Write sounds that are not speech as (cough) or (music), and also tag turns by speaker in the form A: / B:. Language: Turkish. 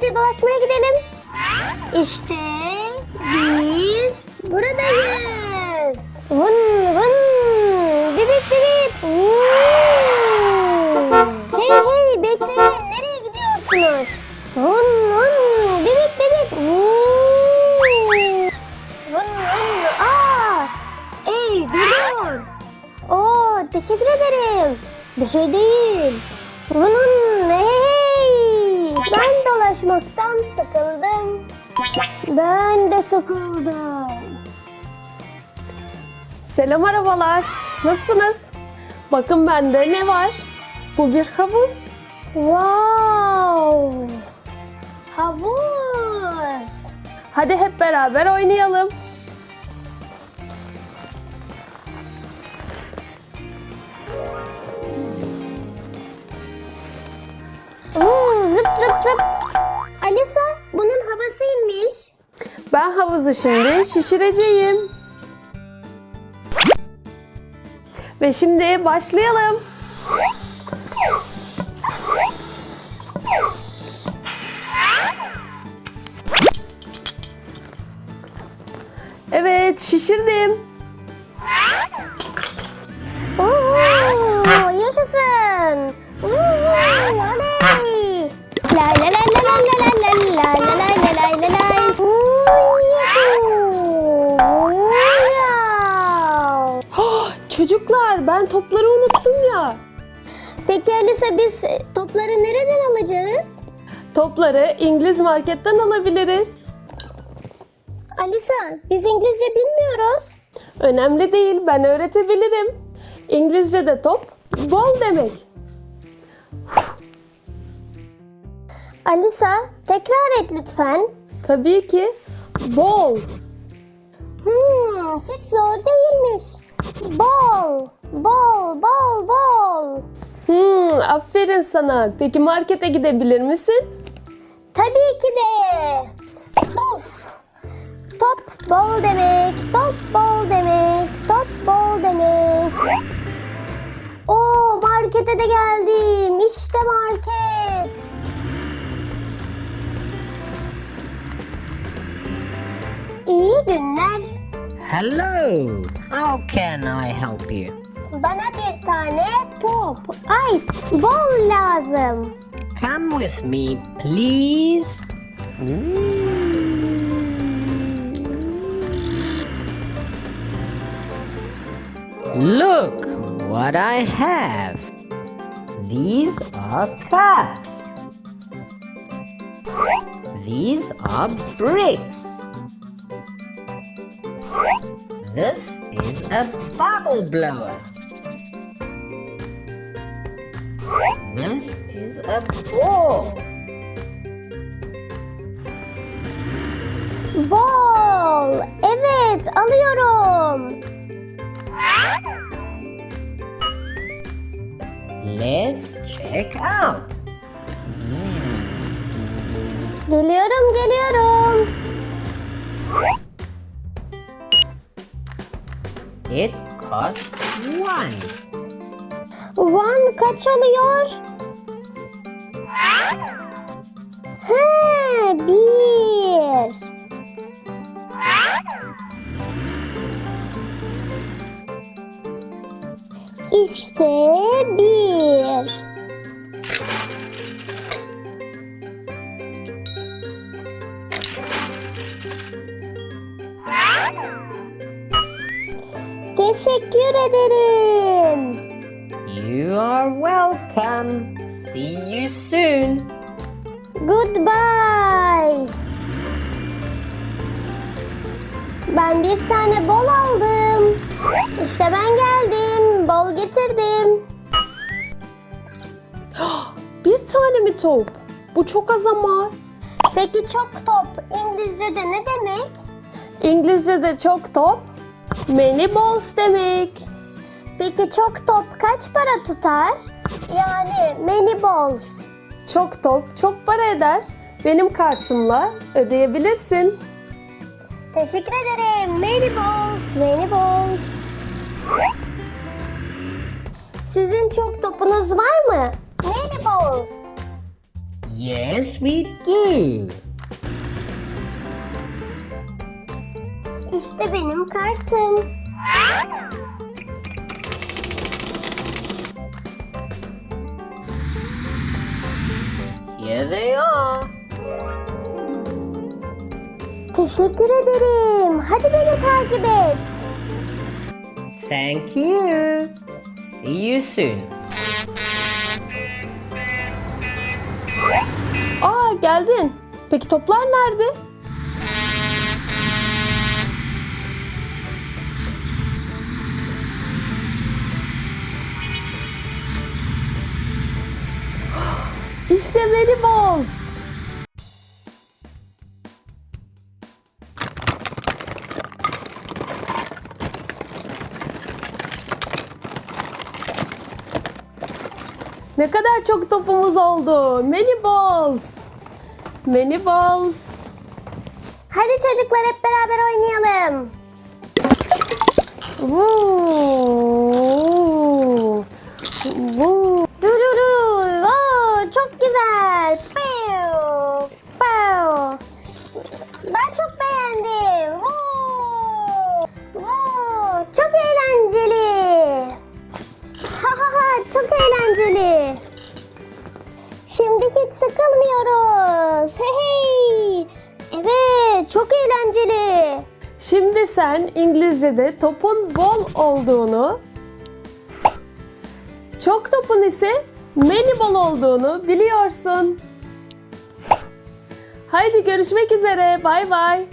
A: Hadi dolaşmaya gidelim. İşte biz buradayız. Vın vın. Bibip bibip. Hey hey bekleyin. Nereye gidiyorsunuz? Vın vın. Bibip bibip. Vın vın. Aa. Ey dur. Oo teşekkür ederim. Bir şey değil. Bunun hey. Ben dolaşmaktan sıkıldım. Ben de sıkıldım.
B: Selam arabalar. Nasılsınız? Bakın bende ne var? Bu bir havuz.
A: Wow. Havuz.
B: Hadi hep beraber oynayalım.
A: Oo, zıp zıp zıp.
B: Ben havuzu şimdi şişireceğim. Ve şimdi başlayalım. Evet, şişirdim. Topları unuttum ya.
A: Peki Alisa biz topları nereden alacağız?
B: Topları İngiliz marketten alabiliriz.
A: Alisa biz İngilizce bilmiyoruz.
B: Önemli değil, ben öğretebilirim. İngilizce'de top bol demek.
A: Alisa tekrar et lütfen.
B: Tabii ki bol.
A: Hmm, hiç zor değilmiş. Bol, bol, bol, bol.
B: Hmm, aferin sana. Peki markete gidebilir misin?
A: Tabii ki de. Of. Top bol demek, top bol demek, top bol demek. Oo markete de geldim. İşte market. İyi günler.
C: Hello, how can I help you?
A: Bana bir tane top, ay bol lazım.
C: Come with me, please. Look what I have. These are cups. These are bricks. This is a bubble blower. This is a ball.
A: Bol. Evet, alıyorum.
C: Let's check out.
A: Geliyorum, geliyorum.
C: It costs one.
A: One kaç oluyor? He, bir. İşte bir. Teşekkür ederim.
C: You are welcome. See you soon.
A: Goodbye. Ben bir tane bol aldım. İşte ben geldim. Bol getirdim. (gasps)
B: Bir tane mi top? Bu çok az ama.
A: Peki çok top İngilizce'de ne demek?
B: İngilizce'de çok top many balls demek.
A: Peki çok top kaç para tutar? Yani many balls.
B: Çok top çok para eder. Benim kartımla ödeyebilirsin.
A: Teşekkür ederim. Many balls, many balls. Sizin çok topunuz var mı? Many balls.
C: Yes, we do.
A: İşte benim kartım.
C: Here they are.
A: Teşekkür ederim. Hadi beni takip et.
C: Thank you. See you soon.
B: Aa geldin. Peki toplar nerede? İşte Balls. Ne kadar çok topumuz oldu. Many balls. Many balls.
A: Hadi çocuklar hep beraber oynayalım. Vuu. Vuu. Çok güzel. Piu. Piu. Ben çok beğendim. Vuu. Vuu. Çok eğlenceli. Ha ha ha çok eğlenceli. Şimdi hiç sıkılmıyoruz. Hey hey. Evet çok eğlenceli.
B: Şimdi sen İngilizce'de topun bol olduğunu, çok topun ise many ball olduğunu biliyorsun. Haydi görüşmek üzere. Bay bay.